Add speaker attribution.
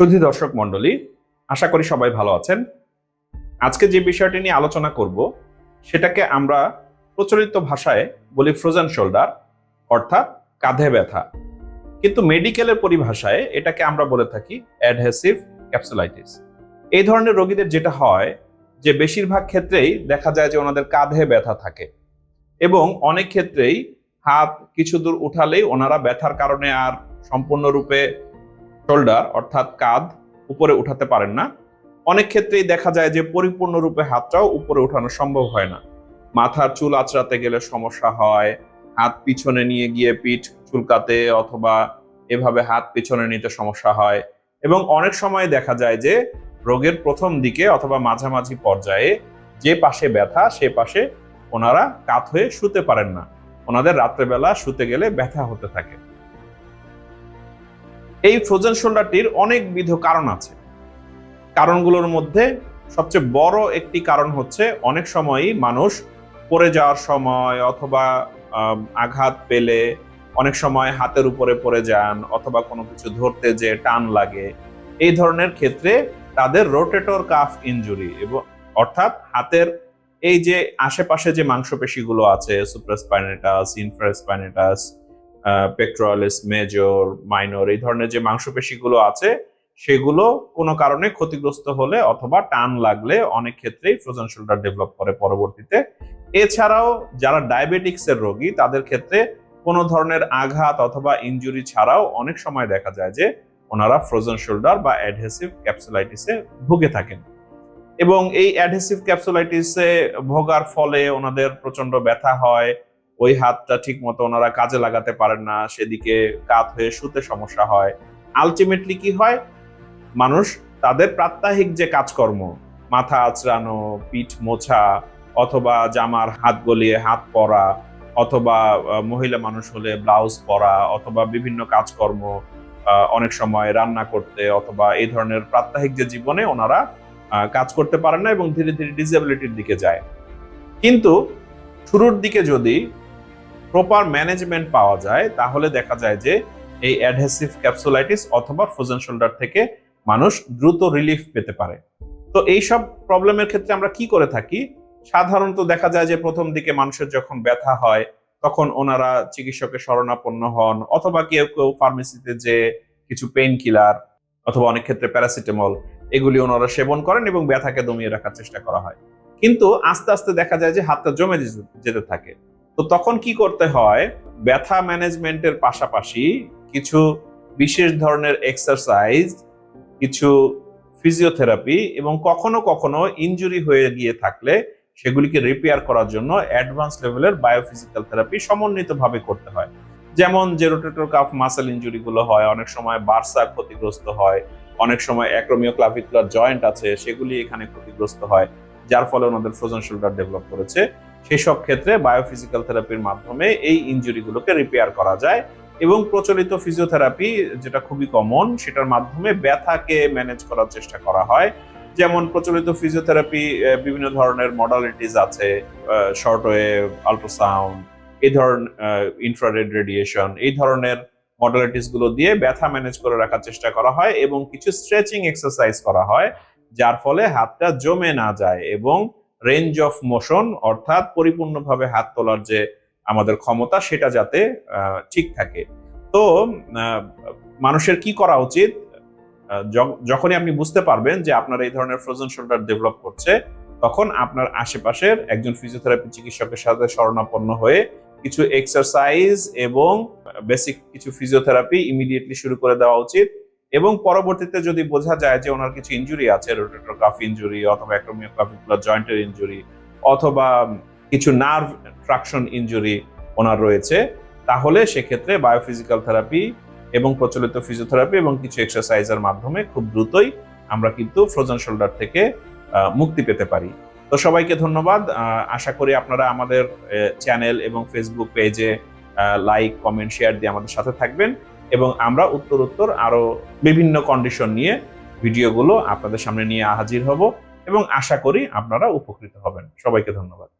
Speaker 1: সুধী দর্শক মণ্ডলী, আশা করি সবাই ভালো আছেন। আজকে যে বিষয়টি নিয়ে আলোচনা করব, সেটাকে আমরা প্রচলিত ভাষায় বলি ফ্রোজেন শোল্ডার অর্থাৎ কাঁধে ব্যথা। কিন্তু মেডিকেলের পরিভাষায় এটাকে আমরা বলে থাকি অ্যাডহেসিভ ক্যাপসুলাইটিস এই ধরনের রোগীদের যেটা হয়, যে বেশিরভাগ ক্ষেত্রেই দেখা যায় যে ওনাদের কাঁধে ব্যথা থাকে। এবং অনেক ক্ষেত্রেই হাত কিছু দূর উঠালেই ওনারা ব্যথার কারণে আর সম্পূর্ণরূপে শোল্ডার অর্থাৎ কাঁধ, উপরে উঠাতে পারেন না। অনেক ক্ষেত্রেই দেখা যায় যে পরিপূর্ণরূপে হাতটাও উপরে উঠানো সম্ভব হয় না। মাথার চুল আঁচড়াতে গেলে সমস্যা হয়। হাত পিছনে নিয়ে গিয়ে পিঠ চুলকাতে অথবা এভাবে হাত পিছনে নিতে সমস্যা হয়। এবং অনেক সময় দেখা যায় যে রোগের প্রথম দিকে অথবা মাঝামাঝি পর্যায়ে যে পাশে ব্যথা, সে পাশে ওনারা কাত হয়ে শুতে পারেন না। ওনাদের রাত্রেবেলা শুতে গেলে ব্যথা হতে থাকে। এই ফ্রোজেন শোল্ডারটির অনেকবিধ কারণ আছে। কারণগুলোর মধ্যে সবচেয়ে বড় একটি কারণ হচ্ছে অনেক সময়ই মানুষ পড়ে যাওয়ার সময় অথবা আঘাত পেলে অনেক সময় হাতের উপরে পড়ে যান অথবা কোনো কিছু ধরতে যে টান লাগে। এই ধরনের ক্ষেত্রে তাদের রোটেটর কাফ ইনজুরি এবং অর্থাৎ হাতের এই যে আশেপাশে যে মাংসপেশিগুলো আছে সুপ্রাস্পাইনেটাস ইনফ্রাস্পাইনেটাস পেক্ট্রালিস মেজর মাইনর এই ধরনের যে মাংসপেশিগুলো আছে, সেগুলো কোনো কারণে ক্ষতিগ্রস্ত হলে অথবা টান লাগলে অনেক ক্ষেত্রেই ফ্রোজেন শোল্ডার ডেভেলপ করে পরবর্তীতে। এছাড়াও যারা ডায়াবেটিক্স এর রোগী, তাদের ক্ষেত্রে কোনো ধরনের আঘাত অথবা ইনজুরি ছাড়াও অনেক সময় দেখা যায় যে ওনারা ফ্রোজেন শোল্ডার বা অ্যাডহেসিভ ক্যাপসুলাইটিসে ভুগে থাকেন। এবং এই অ্যাডহেসিভ ক্যাপসুলাইটিসে ভোগার ফলে ওনাদের প্রচণ্ড ব্যথা হয় ওই হাতটা ঠিক মতো ওনারা কাজে লাগাতে পারেন না, সেদিকে কাত হয়ে শুতে সমস্যা হয়। আলটিমেটলি কি হয়? মানুষ তাদের প্রাত্যহিক যে কাজকর্ম, মাথা আঁচড়ানো, পিঠ মোছা, অথবা জামার হাত গলিয়ে হাত পরা, অথবা মহিলা মানুষ হলে ব্লাউজ পরা, অথবা বিভিন্ন কাজকর্ম অনেক সময় রান্না করতে, অথবা এই ধরনের প্রাত্যহিক যে জীবনে ওনারা কাজ করতে পারেন না এবং ধীরে ধীরে ডিসেবিলিটির দিকে যায়। কিন্তু শুরুর দিকে যদি প্রপার ম্যানেজমেন্ট পাওয়া যায়, তাহলে দেখা যায় যে এই অ্যাডহেসিভ ক্যাপসুলাইটিস অথবা ফ্রোজেন শোল্ডার থেকে মানুষ দ্রুত রিলিফ পেতে পারে। তো এই সব প্রবলেমের ক্ষেত্রে আমরা কি করে থাকি? সাধারণত দেখা যায় যে প্রথম দিকে মানুষের যখন ব্যথা হয়, তখন ওনারা চিকিৎসকের শরণাপন্ন হন অথবা কেউ কেউ ফার্মেসিতে যে কিছু পেইন কিলার অথবা অনেক ক্ষেত্রে প্যারাসিটামল এগুলি ওনারা সেবন করেন এবং ব্যথাকে দমিয়ে রাখার চেষ্টা করা হয়। কিন্তু আস্তে আস্তে দেখা যায় যে হাতটা জমে যেতে- থাকে। তো তখন কি করতে হয়? ব্যথা ম্যানেজমেন্টের পাশাপাশি কিছু বিশেষ ধরনের এক্সারসাইজ কিছু ফিজিওথেরাপি এবং কখনো কখনো ইনজুরি হয়ে গিয়ে থাকলে সেগুলিকে রিপেয়ার করার জন্য অ্যাডভান্স লেভেলের বায়োফিজিক্যাল থেরাপি সমন্বিতভাবে করতে হয়। যেমন যে কাফ মাসেল ইনজুরি গুলো হয়, অনেক সময় বার্সা ক্ষতিগ্রস্ত হয়, অনেক সময় অ্যাক্রোমিও ক্লাভিকুলার জয়েন্ট আছে, সেগুলি এখানে ক্ষতিগ্রস্ত হয়, যার ফলে ওনাদের ফ্রোজেন শোল্ডার ডেভেলপ করেছে। সেই সব ক্ষেত্রে বায়োফিজিক্যাল থেরাপির মাধ্যমে এই ইনজুরিগুলোকে রিপেয়ার করা যায় এবং প্রচলিত ফিজিওথেরাপি যেটা খুবই কমন সেটার মাধ্যমে ব্যথাকে ম্যানেজ করার চেষ্টা করা হয়। যেমন প্রচলিত ফিজিওথেরাপি বিভিন্ন ধরনের মডালিটিস আছে শর্ট ওয়েভ আল্ট্রাসাউন্ড এই ধরনের ইনফ্রারেড রেডিয়েশন এই ধরনের মডালিটিসগুলো দিয়ে ব্যথা ম্যানেজ করে রাখার চেষ্টা করা হয় এবং কিছু স্ট্রেচিং এক্সারসাইজ করা হয়, যার ফলে হাতটা জমে না যায় এবং রেঞ্জ অফ মোশন অর্থাৎ পরিপূর্ণভাবে হাত তোলার যে আমাদের ক্ষমতা, সেটা যাতে ঠিক থাকে। তো মানুষের কি করা উচিত? যখনই আপনি বুঝতে পারবেন যে আপনার এই ধরনের ফ্রোজেন শোল্ডার ডেভেলপ করছে, তখন আপনার আশেপাশের একজন ফিজিওথেরাপি চিকিৎসকের সাথে শরণাপন্ন হয়ে কিছু এক্সারসাইজ এবং বেসিক কিছু ফিজিওথেরাপি ইমিডিয়েটলি শুরু করে দেওয়া উচিত। এবং পরবর্তীতে যদি বোঝা যায় যে ওনার কিছু ইঞ্জুরি আছে রোটেটর কাফ ইনজুরি অথবা অ্যাক্রোমিও ক্লাভিকুলার জয়েন্টের ইঞ্জুরি অথবা কিছু নার্ভ ট্রাকশন ইনজুরি ওনার রয়েছে, তাহলে সেক্ষেত্রে বায়োফিজিক্যাল থেরাপি এবং প্রচলিত ফিজিওথেরাপি এবং কিছু এক্সারসাইজের মাধ্যমে খুব দ্রুতই আমরা কিন্তু ফ্রোজেন শোল্ডার থেকে মুক্তি পেতে পারি। তো সবাইকে ধন্যবাদ। আশা করি আপনারা আমাদের চ্যানেল এবং ফেসবুক পেজে লাইক কমেন্ট শেয়ার দিয়ে আমাদের সাথে থাকবেন। এবং আমরা উত্তর উত্তর আরও বিভিন্ন কন্ডিশন নিয়ে ভিডিওগুলো আপনাদের সামনে নিয়ে হাজির হব এবং আশা করি আপনারা উপকৃত হবেন। সবাইকে ধন্যবাদ।